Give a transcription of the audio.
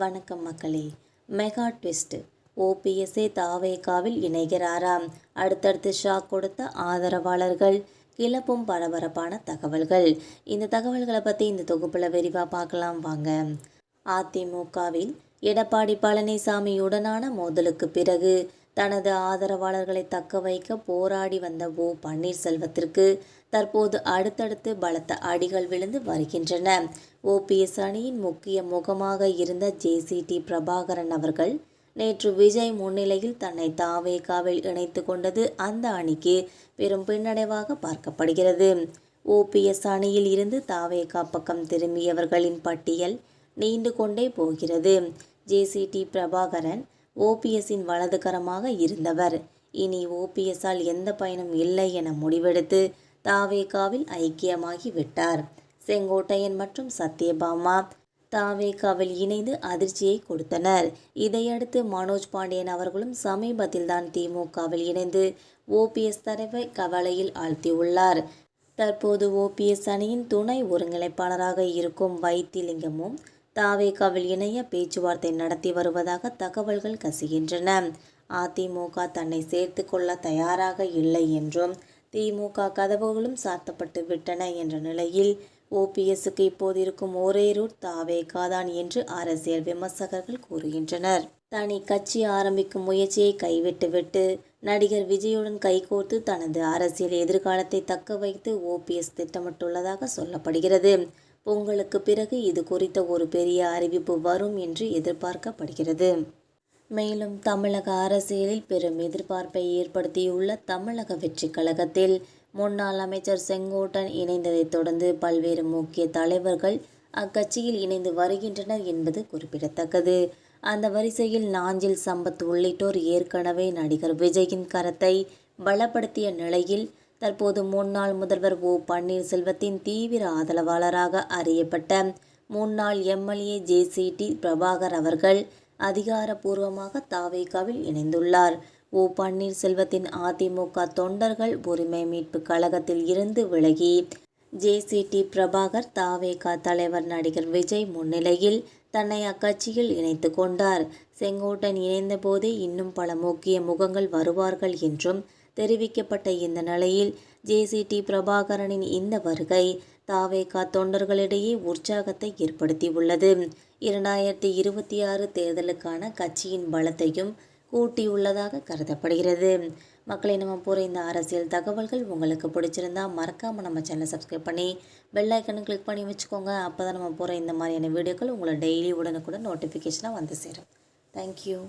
வணக்கம் மக்களே. Mega twist. ஓபிஎஸ்ஏ தாவேகாவில் இணைகிறாராம். அடுத்தடுத்து ஷாக் கொடுத்த ஆதரவாளர்கள் கிளப்பும் பரபரப்பான தகவல்கள். இந்த தகவல்களை பற்றி இந்த தொகுப்பில் விரிவாக பார்க்கலாம் வாங்க. அதிமுகவில் எடப்பாடி பழனிசாமியுடனான மோதலுக்கு பிறகு தனது ஆதரவாளர்களை தக்க வைக்க போராடி வந்த ஓ பன்னீர்செல்வத்திற்கு தற்போது அடுத்தடுத்து பலத்த அடிகள் விழுந்து வருகின்றன. ஓபிஎஸ் அணியின் முக்கிய முகமாக இருந்த ஜேசிடி பிரபாகரன் அவர்கள் நேற்று விஜய் முன்னிலையில் தன்னை தாவேகாவில் இணைத்து கொண்டது அந்த அணிக்கு பெரும் பின்னடைவாக பார்க்கப்படுகிறது. ஓபிஎஸ் அணியில் இருந்து தாவேகா பக்கம் திரும்பியவர்களின் பட்டியல் நீண்டு கொண்டே போகிறது. ஜேசிடி பிரபாகரன் ஓபிஎஸ்ஸின் வலதுகரமாக இருந்தவர். இனி ஓபிஎஸ்ஸால் எந்த பயனும் இல்லை என முடிவெடுத்து தாவேகாவில் ஐக்கியமாகி விட்டார். செங்கோட்டையன் மற்றும் சத்யபாமா தாவேகாவில் இணைந்து அதிர்ச்சியை கொடுத்தனர். இதையடுத்து மனோஜ் பாண்டியன் அவர்களும் சமீபத்தில்தான் திமுகவில் இணைந்து ஓபிஎஸ் தரவை கவலையில் ஆழ்த்தியுள்ளார். தற்போது ஓபிஎஸ் அணியின் துணை ஒருங்கிணைப்பாளராக இருக்கும் வைத்திலிங்கமும் தாவேகாவில் இணைய பேச்சுவார்த்தை நடத்தி வருவதாக தகவல்கள் கசிகின்றன. அதிமுக தன்னை சேர்த்து கொள்ள தயாராக இல்லை என்றும் திமுக கதவுகளும் சாத்தப்பட்டு விட்டன என்ற நிலையில் ஓபிஎஸ்க்கு இப்போது இருக்கும் ஒரே ரூட் தாவேகா தான் என்று அரசியல் விமர்சகர்கள் கூறுகின்றனர். தனி கட்சி ஆரம்பிக்கும் முயற்சியை கைவிட்டுவிட்டு நடிகர் விஜயுடன் கைகோர்த்து தனது அரசியல் எதிர்காலத்தை தக்க வைத்து ஓபிஎஸ் திட்டமிட்டுள்ளதாக சொல்லப்படுகிறது. பொங்கலுக்கு பிறகு இது குறித்த ஒரு பெரிய அறிவிப்பு வரும் என்று எதிர்பார்க்கப்படுகிறது. மேலும் தமிழக அரசியலில் பெரும் எதிர்பார்ப்பை ஏற்படுத்தியுள்ள தமிழக வெற்றி கழகத்தில் முன்னாள் அமைச்சர் செங்கோட்டன் இணைந்ததைத் தொடர்ந்து பல்வேறு முக்கிய தலைவர்கள் அக்கட்சியில் இணைந்து வருகின்றனர் என்பது குறிப்பிடத்தக்கது. அந்த வரிசையில் நாஞ்சில் சம்பத் உள்ளிட்டோர் ஏற்கனவே நடிகர் விஜயின் கரத்தை பலப்படுத்திய நிலையில் தற்போது முன்னாள் முதல்வர் ஓ பன்னீர்செல்வத்தின் தீவிர ஆதரவாளராக அறியப்பட்ட முன்னாள் எம்எல்ஏ ஜேசிடி பிரபாகர் அவர்கள் அதிகாரப்பூர்வமாக தாவேகாவில் இணைந்துள்ளார். ஓ பன்னீர்செல்வத்தின் அதிமுக தொண்டர்கள் உரிமை மீட்பு கழகத்தில் இருந்து விலகி ஜேசிடி பிரபாகர் தாவேகா தலைவர் நடிகர் விஜய் முன்னிலையில் தன்னை அக்கட்சியில் இணைத்து கொண்டார். செங்கோட்டன் இணைந்தபோதே இன்னும் பல முக்கிய முகங்கள் வருவார்கள் என்றும் தெரிவிக்கப்பட்ட இந்த நிலையில் ஜேசிடி பிரபாகரனின் இந்த வருகை தாவேகா தொண்டர்களிடையே உற்சாகத்தை ஏற்படுத்தியுள்ளது. இரண்டாயிரத்தி இருபத்தி ஆறு தேர்தலுக்கான கட்சியின் பலத்தையும் கூட்டியுள்ளதாக கருதப்படுகிறது. மக்களை நம்ம போகிற இந்த அரசியல் தகவல்கள் உங்களுக்கு பிடிச்சிருந்தா மறக்காமல் நம்ம சேனலை சப்ஸ்கிரைப் பண்ணி பெல் ஐக்கனை கிளிக் பண்ணி வச்சுக்கோங்க. அப்போ தான் நம்ம போகிற இந்த மாதிரியான வீடியோக்கள் உங்களை டெய்லி உடனுக்குடன் நோட்டிஃபிகேஷனாக வந்து சேரும். தேங்க்யூ